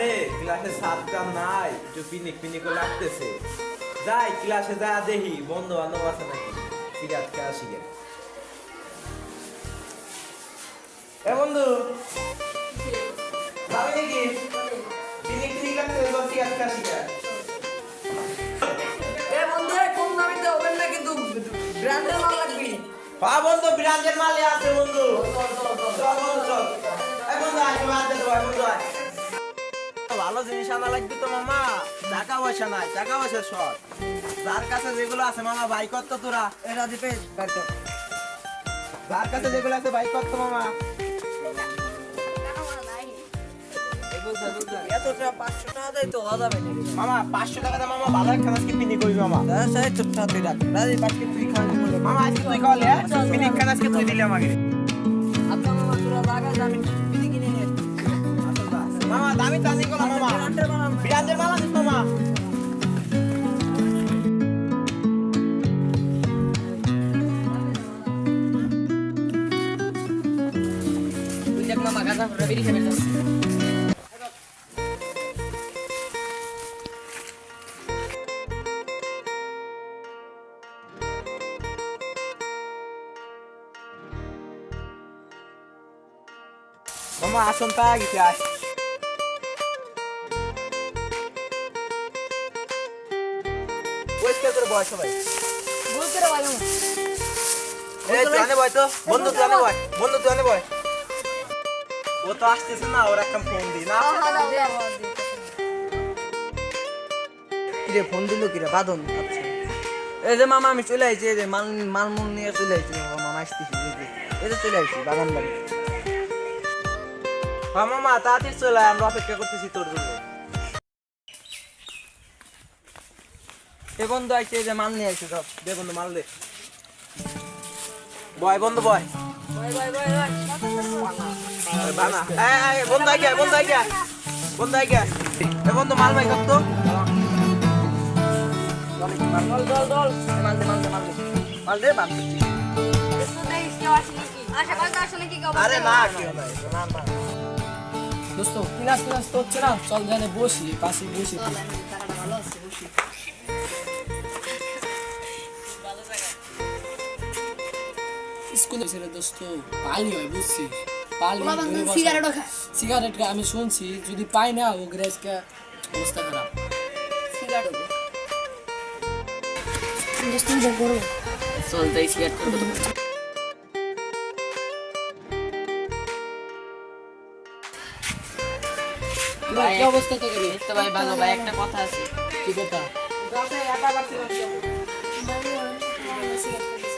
রে ক্লাসে সাতটা নাই একটু পিনিক পিনিকও লাগতেছে। যাই ক্লাসে যা দেখি বন্ধু বান্ধব আছে নাকি? সিগারেট খাওয়া শিখে এ বন্ধু যাবে নাকি? পিনিক পিনিক লাগতেছে তো সিগারেট খাওয়া শিখে এ বন্ধু কম দামিতে হবেন না কিন্তু ব্র্যান্ডের মাল লাগবে। হ্যাঁ বন্ধু বিরাজের মালে আছে ভালো জিনিস আনা লাগবে তো মামা। টাকা পয়সা নাই টাকা পয়সা শর্ট যার কাছে যেগুলো আছে মামা ভাই কত তোরা। এটা দিবে যার কাছে যেগুলো আছে ভাই কত মামা। মামা পাঁচশো টাকা মামা ভালো একটা পিনি করবি মামা। তুই রাখ। তুই খাওয়ানি মামা আজকে তুই খাওয়ালে হ্যাঁ? পিনি খান আজকে তুই দিলে আমাকে। আচ্ছা মামা দামি গেছে আস পরিষ্কার করে বয় সবাই। বলতে রে ভাই মামা এই তুই আনে বয় তো। বন্ধু আনে বয়। বন্ধু আনে বয়। ও তো আসতেছে না ওর একটা ফোন দি না? কিরে ফোন দিল কিরে? বাদন আচ্ছা এই যে মামা আমি চলে আইছি এই যে মাল মালমুল নিয়ে চলে আইছি। মামা আসতেছি এই যে। এই যে চলে আইছি বাগান বাড়ি। হ্যাঁ মামা তাড়াতাড়ি চলে আয়, আমরা অপেক্ষা করতেছি তোর জন্য। এ বন্ধু আইছে এই যে মাল নিয়ে আইছি সব। দে বন্ধু মাল দে। বয় বন্ধু বয়। আরে না কি হবে না না দোস্ত ক্লাস ক্লাস তো হচ্ছে না। চল জানে বসি, পাশে বসি। স্কুলে ছেড়ে দোস্ত? পালি হয় বুঝছি পালি সিগারেটও খায় সিগারেট আমি শুনছি যদি পাই না ও গ্রেসকে অবস্থা খারাপ। দোস্ত যা চল যাই সিগারেট করব তো ভাই অবস্থা তো ভাই ভালো ভাই একটা কথা আছে। কি কথা?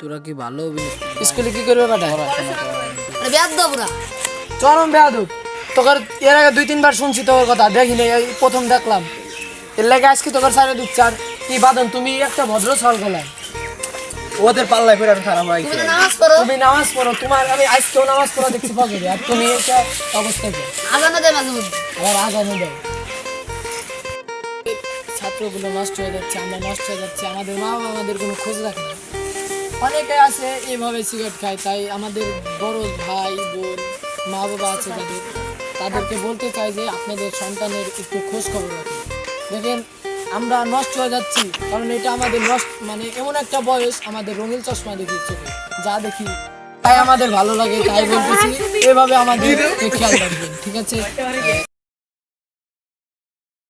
তোরা কি ভালো স্কুলে কি করবে বেটা? বেয়াদ পুরা চরম বেয়াদব। তোর এর আগে দুই তিনবার শুনছি তোর কথা দেখিনি এই প্রথম দেখলাম। এর লাগে আজকে তোর সারে দিচ্ছে আর কি বাদন তুমি একটা ভদ্র সল গলায় ওদের পাল্লায় ফেরান খারাপ হয় তুমি নামাজ পড়ো। তুমি নামাজ পড়ো তোমার আমি আজকেও নামাজ পড়া দেখছি পকেটে আর তুমি এটা অবস্থা আজানো দেয় মাঝে মধ্যে। আবার আগানো দেয় ছাত্রগুলো নষ্ট হয়ে যাচ্ছে আমরা নষ্ট হয়ে যাচ্ছে আমাদের মা বাবা আমাদের কোনো খোঁজ রাখে না। অনেকে আছে এইভাবে সিগারেট খায় তাই আমাদের বড় ভাই বোন মা বাবা আছে যাদের তাদেরকে বলতে চাই যে আপনাদের সন্তানের একটু খোঁজ খবর রাখুন। দেখেন আমরা নষ্ট হয়ে যাচ্ছি কারণ এটা আমাদের নষ্ট মানে এমন একটা বয়স আমাদের রঙিন চশমা দেখি চোখে যা দেখি তাই আমাদের ভালো লাগে তাই বলতেছি এভাবে আমাদের খেয়াল রাখবেন ঠিক আছে?